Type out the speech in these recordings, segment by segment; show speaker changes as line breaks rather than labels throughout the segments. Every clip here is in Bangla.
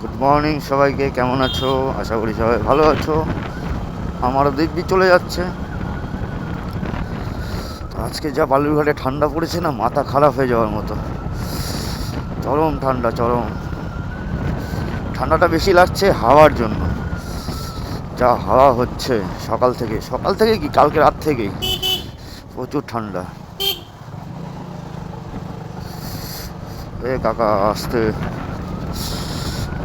গুড মর্নিং সবাইকে, কেমন আছো? আশা করি সবাই ভালো আছো। আমারও দিব্যি চলে যাচ্ছে। আজকে যা বালুরঘাটে ঠান্ডা পড়েছে না, মাথা খারাপ হয়ে যাওয়ার মতো। চরম ঠান্ডা, চরম। ঠান্ডাটা বেশি লাগছে হাওয়ার জন্য। যা হাওয়া হচ্ছে সকাল থেকে। সকাল থেকে কি? কালকে রাত থেকেই। প্রচুর ঠান্ডা। এ কাকা, আসতে।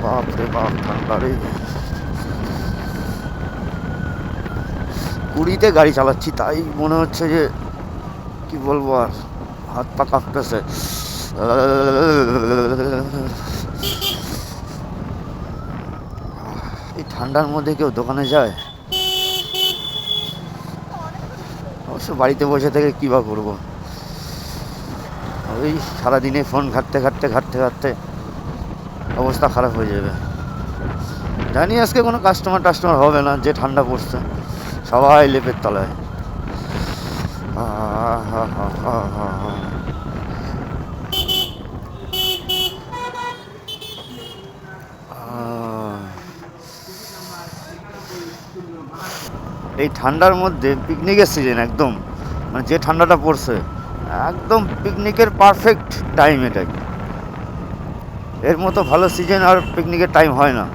বাপ রে বাপ, ঠান্ডা রে। কুড়িতে গাড়ি চালাচ্ছি, তাই মনে হচ্ছে যে, কি বলব আর, হাত পা কাঁপতেছে। এই ঠান্ডার মধ্যে কেউ দোকানে যায়? অবশ্য বাড়িতে বসে থেকে কী বা করব? ওই সারাদিনে ফোন ঘাটতে ঘাটতে ঘাটতে ঘাটতে অবস্থা খারাপ হয়ে যাবে। জানি আজকে কোনো কাস্টমার টাস্টমার হবে না, যে ঠান্ডা পড়ছে। সবাই লেপের তলায়। এই ঠান্ডার মধ্যে পিকনিকের সিজন একদম। মানে যে ঠান্ডাটা পড়ছে, একদম পিকনিকের পারফেক্ট টাইম এটাই। এর মতো ভালো সিজন আর পিকনিকের টাইম হয় না।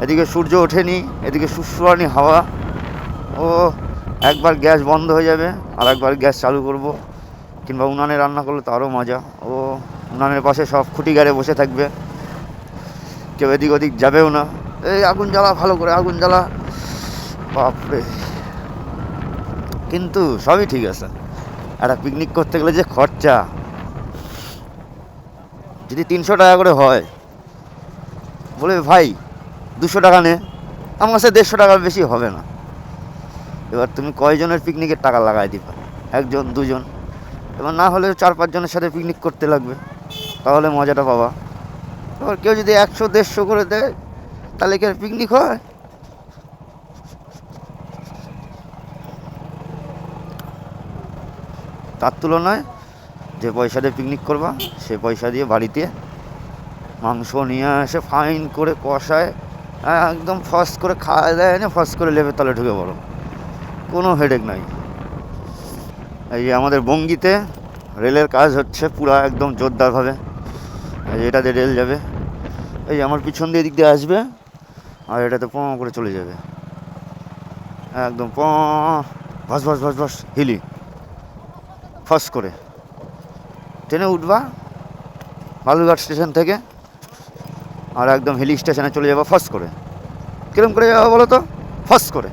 এদিকে সূর্য ওঠেনি, এদিকে সুসুরানি হাওয়া। ও, একবার গ্যাস বন্ধ হয়ে যাবে আর একবার গ্যাস চালু করব। কিংবা উনানে রান্না করলে তো আরও মজা। ও, উনানের পাশে সব খুঁটি গাড়ে বসে থাকবে। কেউ এদিক ওদিক যাবেও না। এই আগুন জ্বালা, ভালো করে আগুন জ্বালা। বাপরে। কিন্তু সবই ঠিক আছে। একটা পিকনিক করতে গেলে যে খরচা। যদি তিনশো টাকা করে হয়, বলে, ভাই, দুশো টাকা নে। আমার কাছে দেড়শো টাকার বেশি হবে না। এবার তুমি কয়জনের পিকনিকের টাকা লাগাই দিবা? একজন, দুজন। এবার না হলে চার পাঁচজনের সাথে পিকনিক করতে লাগবে। তাহলে মজাটা পাবা। এবার কেউ যদি একশো, দেড়শো করে দেয়, তাহলে কি আর পিকনিক হয়? তার তুলনায় যে পয়সা দিয়ে পিকনিক করবা সে পয়সা দিয়ে বাড়িতে মাংস নিয়ে এসে ফাইন করে কষায় হ্যাঁ, একদম ফার্স্ট করে খাওয়া দেয় না ফার্স্ট করে লেপের তলে ঢুকে পড়ো। কোনো হেডেক নাই। এই যে আমাদের বঙ্গিতে রেলের কাজ হচ্ছে পুরো একদম জোরদারভাবে। এই এটাতে রেল যাবে। এই আমার পিছন দিয়ে দিক দিয়ে আসবে আর এটাতে প করে চলে যাবে। একদম প ভাস ভাস ভাস ভাস হিলি। ফার্স্ট করে। ট্রেনে উঠবা, বালুরঘাট স্টেশন থেকে, আর একদম হিলি স্টেশনে চলে যাব ফার্স্ট করে। কিরম করে যাব বলো তো? ফার্স্ট করে।